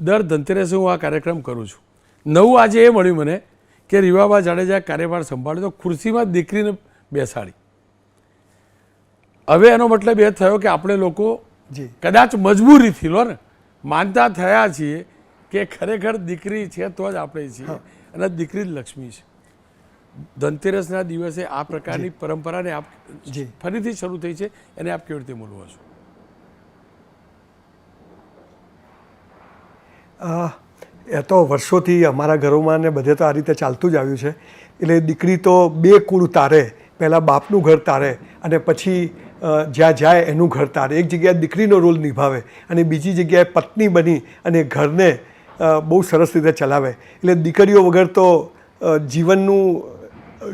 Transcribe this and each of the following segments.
દર ધનતેરસે હું આ કાર્યક્રમ કરું છું. નવું આજે એ મળ્યું મને કે રીવાબા જાડેજા કાર્યભાર સંભાળ્યો તો ખુરશીમાં દીકરીને બેસાડી. હવે એનો મતલબ એ થયો કે આપણે લોકો કદાચ મજબૂરીથી લો ને માનતા થયા છીએ કે ખરેખર દીકરી છે તો જ આપણે છીએ અને દીકરી જ લક્ષ્મી છે. ધનતેરસના દિવસે આ પ્રકારની પરંપરાને આપ. ફરીથી શરૂ થઈ છે એને આપ કેવી રીતે મૂલવો છો? એ તો વર્ષોથી અમારા ઘરોમાં ને બધે તો આ રીતે ચાલતું જ આવ્યું છે. એટલે દીકરી તો બે કુળ તારે, પહેલાં બાપનું ઘર તારે અને પછી જ્યાં જાય એનું ઘર તારે. એક જગ્યાએ દીકરીનો રોલ નિભાવે અને બીજી જગ્યાએ પત્ની બની અને ઘરને બહુ સરસ રીતે ચલાવે. એટલે દીકરીઓ વગર તો જીવનનું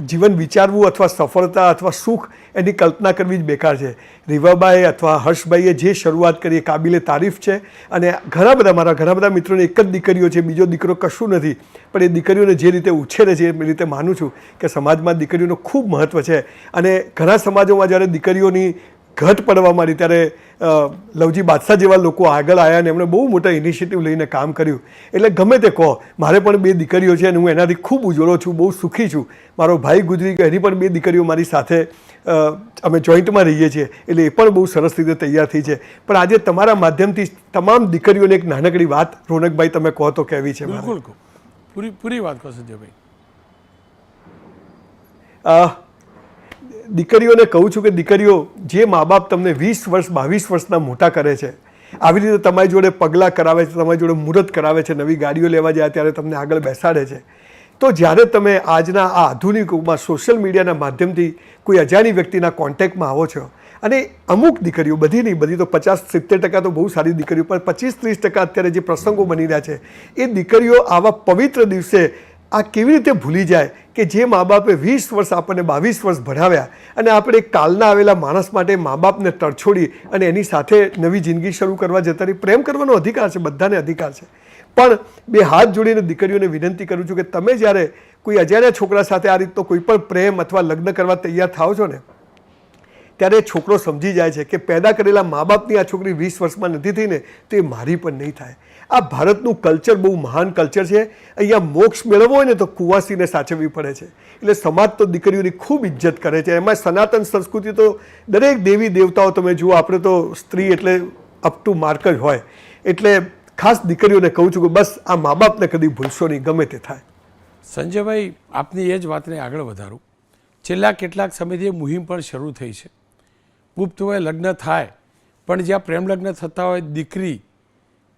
જીવન વિચારવું અથવા સફળતા અથવા સુખ એની કલ્પના કરવી જ બેકાર છે. રીવાબાએ અથવા હર્ષભાઈએ જે શરૂઆત કરી એ કાબિલે તારીફ છે અને ઘણા બધા મારા ઘણા બધા મિત્રોને એક જ દીકરીઓ છે, બીજો દીકરો કશું નથી. પણ એ દીકરીઓને જે રીતે ઉછેરે છે એ રીતે માનું છું કે સમાજમાં દીકરીઓનું ખૂબ મહત્ત્વ છે. અને ઘણા સમાજોમાં જ્યારે દીકરીઓની ઘટ પડવા માંડી ત્યારે લવજી બાદશાહ જેવા લોકો આગળ આવ્યા અને એમણે બહુ મોટા ઇનિશિયેટિવ લઈને કામ કર્યું. એટલે ગમે તે કહો મારે પણ બે દીકરીઓ છે અને હું એનાથી ખૂબ ઉજળો છું બહુ સુખી છું. મારો ભાઈ ગુજરી ગયો એની પણ બે દીકરીઓ મારી સાથે અમે જોઈન્ટમાં રહીએ છીએ. એટલે એ પણ બહુ સરસ રીતે તૈયાર થઈ છે. પણ આજે તમારા માધ્યમથી તમામ દીકરીઓને એક નાનકડી વાત રોનકભાઈ તમે કહો તો કહેવી છે. બિલકુલ પૂરી પૂરી વાત કહો સંજયભાઈ દીકરીઓને કહું છું કે દીકરીઓ, જે મા બાપ તમને વીસ વર્ષ, બાવીસ વર્ષના મોટા કરે છે, આવી રીતે તમારી જોડે પગલાં કરાવે છે, તમારી જોડે મુહૂર્ત કરાવે છે, નવી ગાડીઓ લેવા જાય ત્યારે તમને આગળ બેસાડે છે. તો જ્યારે તમે આજના આ આધુનિક યુગમાં સોશિયલ મીડિયાના માધ્યમથી કોઈ અજાણી વ્યક્તિના કોન્ટેક્ટમાં આવો છો અને અમુક દીકરીઓ, બધી નહીં, બધી તો પચાસ, સિત્તેર ટકા તો બહુ સારી દીકરીઓ, પણ પચીસ, ત્રીસ ટકા અત્યારે જે પ્રસંગો બની રહ્યા છે, એ દીકરીઓ આવા પવિત્ર દિવસે આ કેવી રીતે ભૂલી જાય કે જે મા બાપે વીસ વર્ષ આપણને બાવીસ વર્ષ ભણાવ્યા અને આપણે કાલના આવેલા માણસ માટે મા બાપને તરછોડી અને એની સાથે નવી જિંદગી શરૂ કરવા જતા રહી. પ્રેમ કરવાનો અધિકાર છે, બધાને અધિકાર છે. પણ બે હાથ જોડીને દીકરીઓને વિનંતી કરું છું કે તમે જ્યારે કોઈ અજાણ્યા છોકરા સાથે આ રીતનો કોઈ પણ પ્રેમ અથવા લગ્ન કરવા તૈયાર થાવ છો ને, ત્યારે છોકરો સમજી જાય છે કે પેદા કરેલા મા બાપની આ છોકરી વીસ વર્ષમાં નથી થઈને તો એ મારી પણ નહીં થાય. આ ભારતનું કલ્ચર બહુ મહાન કલ્ચર છે. અહીંયા મોક્ષ મેળવવો હોય ને તો કુવાસીને સાચવવી પડે છે. એટલે સમાજ તો દીકરીઓની ખૂબ ઇજ્જત કરે છે. એમાં સનાતન સંસ્કૃતિ તો દરેક દેવી દેવતાઓ તમે જુઓ, આપણે તો સ્ત્રી એટલે અપ ટુ માર્ક જ હોય. એટલે ખાસ દીકરીઓને કહું છું કે બસ આ મા બાપને કદી ભૂલશો નહીં, ગમે તે થાય. સંજયભાઈ, આપની એ જ વાતને આગળ વધારું. છેલ્લા કેટલાક સમયથી મુહિમ પણ શરૂ થઈ છે. ગુપ્ત હોય લગ્ન થાય, પણ જ્યાં પ્રેમ લગ્ન થતા હોય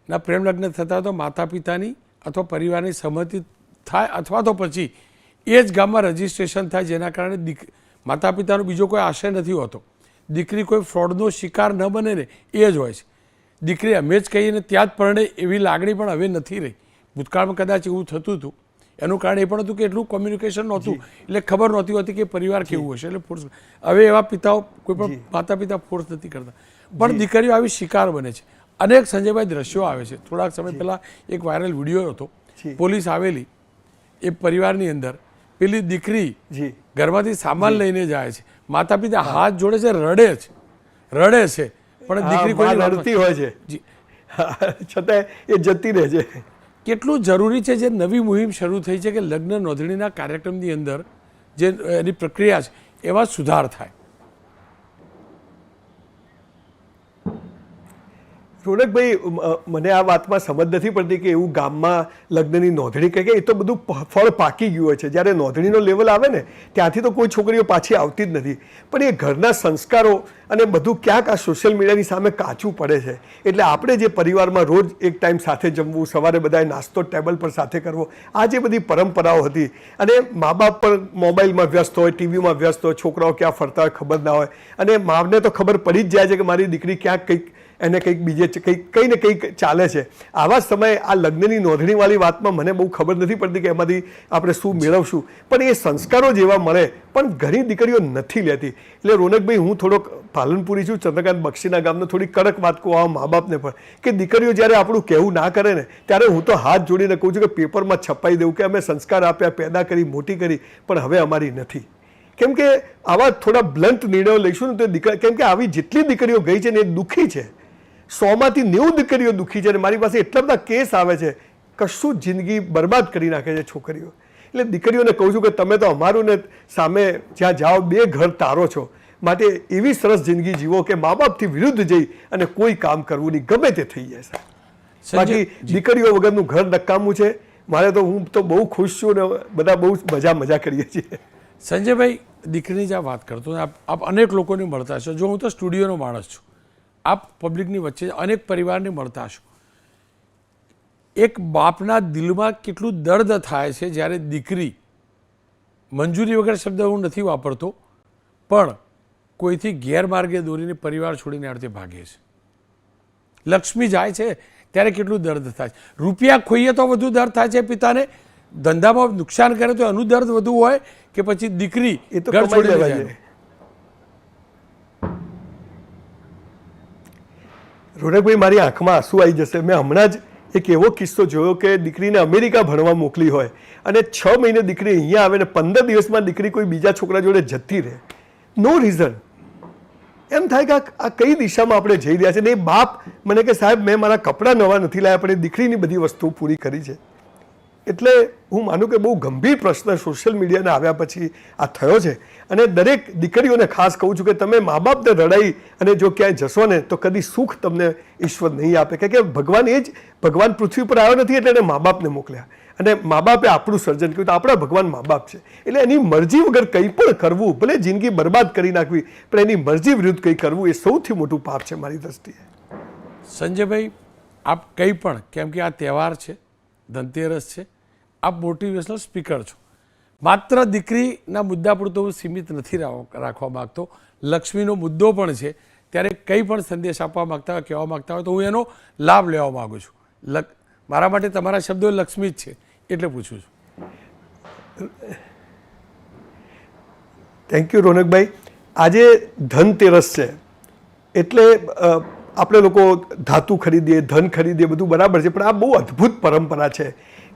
દીકરીના પ્રેમ લગ્ન થતા તો માતા પિતાની અથવા પરિવારની સહમતિ થાય અથવા તો પછી એ જ ગામમાં રજીસ્ટ્રેશન થાય જેના કારણે દીક માતા પિતાનો બીજો કોઈ આશય નથી હોતો. દીકરી કોઈ ફ્રોડનો શિકાર ન બને ને એ જ હોય છે. દીકરી અમે જ કહીએ ને ત્યાં જ પરણે એવી લાગણી પણ હવે નથી રહી. ભૂતકાળમાં કદાચ એવું થતું હતું. એનું કારણ એ પણ હતું કે એટલું કોમ્યુનિકેશન નહોતું. એટલે ખબર નહોતી હોતી કે પરિવાર કેવું હશે. એટલે ફોર્સ હવે એવા પિતાઓ કોઈ પણ માતા પિતા ફોર્સ નથી કરતા. પણ દીકરીઓ આવી શિકાર બને છે. અનેક સંજયભાઈ દ્રશ્યો આવે છે. થોડાક સમય પહેલાં એક વાયરલ વીડિયો હતો. પોલીસ આવેલી. એ પરિવારની અંદર. પેલી દીકરી જી. ઘરમાંથી સામાન લઈને જાય છે. માતા પિતા હાથ જોડે છે રડે છે. રડે છે. પણ દીકરી કોઈ રડતી હોય છે. છતાં એ જતી રહે છે. કેટલું જરૂરી છે જે નવી મુહિમ શરૂ થઈ છે કે લગ્ન નોંધણીના કાર્યક્રમની અંદર જે એની પ્રક્રિયા છે એવા સુધાર થાય. રોનકભાઈ મને આ વાતમાં સમજ નથી પડતી કે એવું ગામમાં લગ્નની નોંધણી કહે કે એ તો બધું ફળ પાકી ગયું હોય છે. જ્યારે નોંધણીનો લેવલ આવે ને, ત્યાંથી તો કોઈ છોકરીઓ પાછી આવતી જ નથી. પણ એ ઘરના સંસ્કારો અને બધું ક્યાંક આ સોશિયલ મીડિયાની સામે કાચું પડે છે. એટલે આપણે જે પરિવારમાં રોજ એક ટાઈમ સાથે જમવું, સવારે બધાએ નાસ્તો ટેબલ પર સાથે કરવો, આ જે બધી પરંપરાઓ હતી અને મા બાપ પણ મોબાઈલમાં વ્યસ્ત હોય, ટીવીમાં વ્યસ્ત હોય, છોકરાઓ ક્યાં ફરતા હોય ખબર ના હોય. અને મામને તો ખબર પડી જ જાય છે કે મારી દીકરી ક્યાંક કંઈક એને કંઈક બીજે કંઈક કંઈ ને કંઈક ચાલે છે. આવા સમયે આ લગ્નની નોંધણીવાળી વાતમાં મને બહુ ખબર નથી પડતી કે એમાંથી આપણે શું મેળવશું. પણ એ સંસ્કારો જેવા મળે, પણ ઘણી દીકરીઓ નથી લેતી. એટલે રોનકભાઈ, હું થોડોક પાલનપુરી છું, ચંદ્રકાંત બક્ષીના ગામનો થોડી કડક વાત કહું આ મા બાપને પણ, કે દીકરીઓ જ્યારે આપણું કહેવું ના કરે ને, ત્યારે હું તો હાથ જોડીને કહું છું કે પેપરમાં છપાઈ દેવું કે અમે સંસ્કાર આપ્યા, પેદા કરી, મોટી કરી, પણ હવે અમારી નથી. કેમ કે આવા થોડા બ્લન્ટ નિર્ણયો લઈશું ને તો દીકરા કેમ કે આવી જેટલી દીકરીઓ ગઈ છે ને એ દુઃખી છે. સોમાંથી નેવું દીકરીઓ દુઃખી છે અને મારી પાસે એટલા બધા કેસ આવે છે કશું જિંદગી બરબાદ કરી નાખે છે છોકરીઓ. એટલે દીકરીઓને કહું છું કે તમે તો અમારું ને સામે જ્યાં જાઓ બે ઘર તારો છો માટે એવી સરસ જિંદગી જીવો કે મા બાપથી વિરુદ્ધ જઈ અને કોઈ કામ કરવું નહીં ગમે તે થઈ જાય સાહેબ. બાકી દીકરીઓ વગરનું ઘર નકામું છે મારે તો હું તો બહુ ખુશ છું ને બધા બહુ મજા મજા કરીએ છીએ. સંજયભાઈ દીકરીની જ આ વાત કરતો આપ આપ અનેક લોકોને મળતા છો જો હું તો સ્ટુડિયોનો માણસ છું. આપ પબ્લિકની વચ્ચે અનેક પરિવારને મળતા હશો. એક બાપના દિલમાં કેટલું દર્દ થાય છે જ્યારે દીકરી મંજૂરી વગર શબ્દ હું નથી વાપરતો પણ કોઈથી ગેરમાર્ગે દોરીને પરિવાર છોડીને અર્થે ભાગે છે. લક્ષ્મી જાય છે ત્યારે કેટલું દર્દ થાય છે. રૂપિયા ખોઈએ તો વધુ દર્દ થાય છે પિતાને ધંધામાં નુકસાન કરે તો એનું દર્દ વધુ હોય કે પછી દીકરી એ તો છોડી કમાઈ છોડીને લેવા જાય જોઈએ રોનકભાઈ, મારી આંખમાં આંસુ આવી જશે. મેં હમણાં જ એક એવો કિસ્સો જોયો કે દીકરીને અમેરિકા ભણવા મોકલી હોય અને છ મહિને દીકરી અહીંયા આવે ને પંદર દિવસમાં દીકરી કોઈ બીજા છોકરા જોડે જતી રહે. નો રીઝન એમ થાય કે આ- કઈ દિશામાં આપણે જઈ રહ્યા છે? ને એ બાપ મને કે સાહેબ, મેં મારા કપડાં નવા નથી લાવ્યા પણ એ દીકરીની બધી વસ્તુઓ પૂરી કરી છે. એટલે હું માનું કે બહુ ગંભીર પ્રશ્ન સોશિયલ મીડિયાના આવ્યા પછી આ થયો છે. અને દરેક દીકરીઓને ખાસ કહું છું કે તમે મા બાપને રડાઈ અને જો ક્યાંય જશો ને, તો કદી સુખ તમને ઈશ્વર નહીં આપે. કારણ કે ભગવાન એ જ, ભગવાન પૃથ્વી પર આવ્યો નથી એટલે એને મા બાપને મોકલ્યા. અને મા બાપે આપણું સર્જન કર્યું તો આપણા ભગવાન મા બાપ છે. એટલે એની મરજી વગર કંઈ પણ કરવું, ભલે જિંદગી બરબાદ કરી નાખવી, પણ એની મરજી વિરુદ્ધ કંઈ કરવું એ સૌથી મોટું પાપ છે મારી દ્રષ્ટિએ. સંજયભાઈ, આપ કંઈ પણ, કેમ કે આ તહેવાર છે, ધનતેરસ છે આપ મોટિવેશનલ સ્પીકર છો. માત્ર દીકરીના મુદ્દા પૂરતો હું સીમિત નથી રાખ- રાખવા માગતો. લક્ષ્મીનો મુદ્દો પણ છે. ત્યારે કંઈ પણ સંદેશ આપવા માગતા હોય, કહેવા માગતા હોય તો હું એનો લાભ લેવા માગું છું. મારા માટે તમારા શબ્દો લક્ષ્મી જ છે, એટલે પૂછું છું. Thank you Ronakbhai. આજે ધનતેરસ છે. એટલે આપણે લોકો ધાતુ ખરીદીએ, ધન ખરીદીએ, બધું બરાબર છે, પણ આ બહુ અદ્ભુત પરંપરા છે.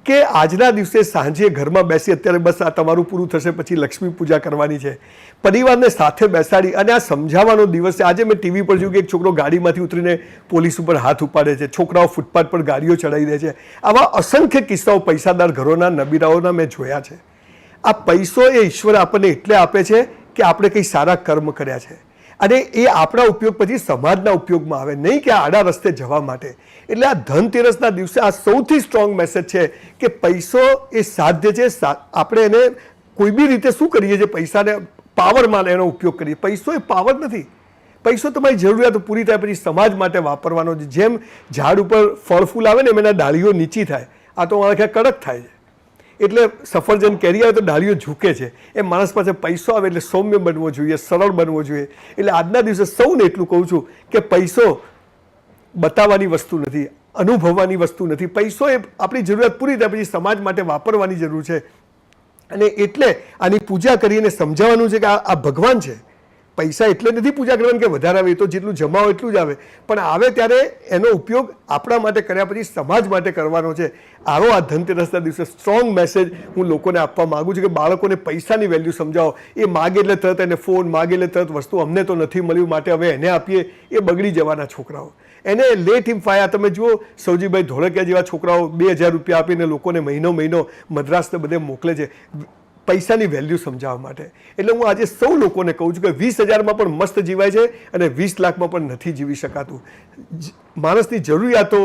કે આજના દિવસે સાંજે ઘરમાં બેસી અત્યારે બસ આ તમારું પૂરું થશે, પછી લક્ષ્મી પૂજા કરવાની છે. પરિવારને સાથે બેસાડી અને આ સમજાવવાનો દિવસ છે. આજે મેં ટીવી પર જોયું કે એક છોકરો ગાડીમાંથી ઉતરીને પોલીસ ઉપર હાથ ઉપાડે છે. છોકરાઓ ફૂટપાથ પર ગાડીઓ ચડાવી દે છે. આવા અસંખ્ય કિસ્સાઓ પૈસાદાર ઘરોના નબીરાઓના મેં જોયા છે. આ પૈસો એ ઈશ્વર આપણને એટલે આપે છે કે આપણે કંઈ સારા કર્મ કર્યા છે. અને એ આપણા ઉપયોગ પછી સમાજના ઉપયોગમાં આવે. નહીં કે આડા રસ્તે જવા માટે. એટલે આ ધનતેરસના દિવસે આ સૌથી સ્ટ્રોંગ મેસેજ છે કે પૈસો એ સાધ્ય છે. આપણે એને કોઈ બી રીતે શું કરીએ છીએ? પૈસાને પાવરમાં એનો ઉપયોગ કરીએ. પૈસો એ પાવર નથી. પૈસો તમારી જરૂરિયાતો પૂરી થાય પછી સમાજ માટે વાપરવાનો જેમ ઝાડ ઉપર ફળ ફૂલ આવે ને એમ એના ડાળીઓ નીચી થાય. આ તો મારા ખ્યાલ કડક થાય છે. એટલે સફરજન કેરી આવે તો ડાળીઓ ઝૂકે છે. એ માણસ પાસે પૈસો આવે એટલે સૌમ્ય બનવો જોઈએ, સરળ બનવો જોઈએ. એટલે આજના દિવસે સૌને એટલું કહું છું કે પૈસો બતાવવાની વસ્તુ નથી, અનુભવવાની વસ્તુ નથી. પૈસો એ આપણી જરૂરિયાત પૂરી થાય પછી સમાજ માટે વાપરવાની જરૂર છે. અને એટલે આની પૂજા કરીને સમજાવવાનું છે કે આ ભગવાન છે. પૈસા એટલે નથી પૂજા કરવાની કે વધારે આવે તો જેટલું જમાવો એટલું જ આવે. પણ આવે ત્યારે એનો ઉપયોગ આપણા માટે કર્યા પછી સમાજ માટે કરવાનો છે. આવો આ ધનતેરસના દિવસે સ્ટ્રોંગ મેસેજ હું લોકોને આપવા માંગુ છું કે બાળકોને પૈસાની વેલ્યુ સમજાવો. એ માગે એટલે તરત એને ફોન માગે એટલે તરત વસ્તુ અમને તો નથી મળ્યું માટે હવે એને આપીએ, એ બગડી જવાના છોકરાઓ. એને લેટ હિમ ફાયા તમે જુઓ સૌજીભાઈ ધોળકિયા જેવા છોકરાઓ બે હજાર રૂપિયા આપીને લોકોને મહિનો મહિનો મદ્રાસને બધે મોકલે છે. પૈસાની વેલ્યુ સમજાવવા માટે. એટલે હું આજે સૌ લોકોને કહું છું કે વીસ હજારમાં પણ મસ્ત જીવાય છે અને વીસ લાખમાં પણ નથી જીવી શકાતું. માણસની જરૂરિયાતો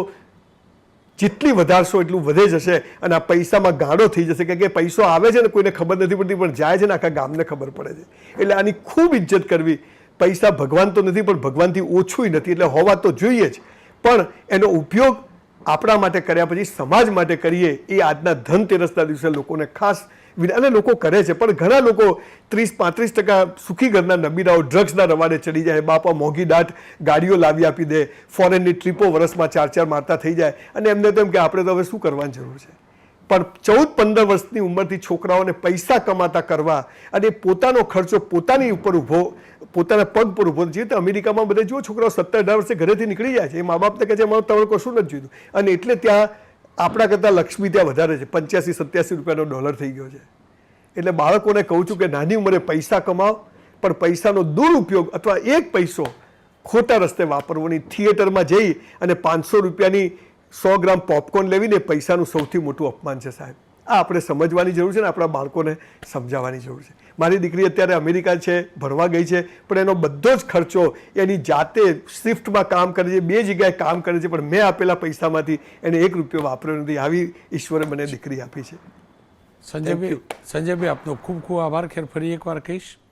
જેટલી વધારશો એટલું વધે જશે અને આ પૈસામાં ગાળો થઈ જશે. કે કે પૈસો આવે છે ને કોઈને ખબર નથી પડતી, પણ જાય છે ને આખા ગામને ખબર પડે છે. એટલે આની ખૂબ ઇજ્જત કરવી. પૈસા ભગવાન તો નથી, પણ ભગવાનથી ઓછું નથી. એટલે હોવા તો જોઈએ જ. પણ એનો ઉપયોગ આપણા માટે કર્યા પછી સમાજ માટે કરીએ એ આજના ધનતેરસના દિવસે લોકોને ખાસ વિન- અને લોકો કરે છે, પણ ઘણા લોકો ત્રીસ, પાંત્રીસ ટકા સુખી ઘરના નબીરાઓ ડ્રગ્સના રવાડે ચડી જાય, બાપા મોંઘી દાટ ગાડીઓ લાવી આપી દે ફોરેનની ટ્રીપો વર્ષમાં ચાર ચાર મારતા થઈ જાય, અને એમને તો એમ કે આપણે તો હવે શું કરવાની જરૂર છે? પણ ચૌદ, પંદર વર્ષની ઉંમરથી છોકરાઓને પૈસા કમાતા કરવા અને પોતાનો ખર્ચો પોતાની ઉપર ઊભો, પોતાના પગ પર ઊભો, જે રીતે અમેરિકામાં બધે જુઓ છોકરાઓ સત્તર અઢાર વર્ષે ઘરેથી નીકળી જાય છે, એ મા બાપને કહે છે મારું તમારે કશું નથી જોઈતું. અને એટલે ત્યાં આપણા કરતાં લક્ષ્મી ત્યાં વધારે છે. પંચ્યાસી, સત્યાસી રૂપિયાનો ડોલર થઈ ગયો છે. એટલે બાળકોને કહું છું કે નાની ઉંમરે પૈસા કમાવ પણ પૈસાનો દુરુપયોગ અથવા એક પૈસો ખોટા રસ્તે વાપરવાની થિયેટરમાં જઈ અને પાંચસો રૂપિયાની સો ગ્રામ પોપકોર્ન લેવીને પૈસાનું સૌથી મોટું અપમાન છે સાહેબ. આ આપણે સમજવાની જરૂર છે ને આપણા બાળકોને સમજાવવાની જરૂર છે. મારી દીકરી અત્યારે અમેરિકા છે ભણવા ગઈ છે પણ એનો બધો જ ખર્ચો એની જાતે શિફ્ટમાં કામ કરે છે બે જગ્યાએ કામ કરે છે પણ મેં આપેલા પૈસામાંથી એને એક રૂપિયો વાપર્યો નથી. આવી ઈશ્વરે મને દીકરી આપી છે. સંજયભાઈ સંજયભાઈ આપનો ખૂબ ખૂબ આભાર. ખેર ફરી એકવાર કહીશ.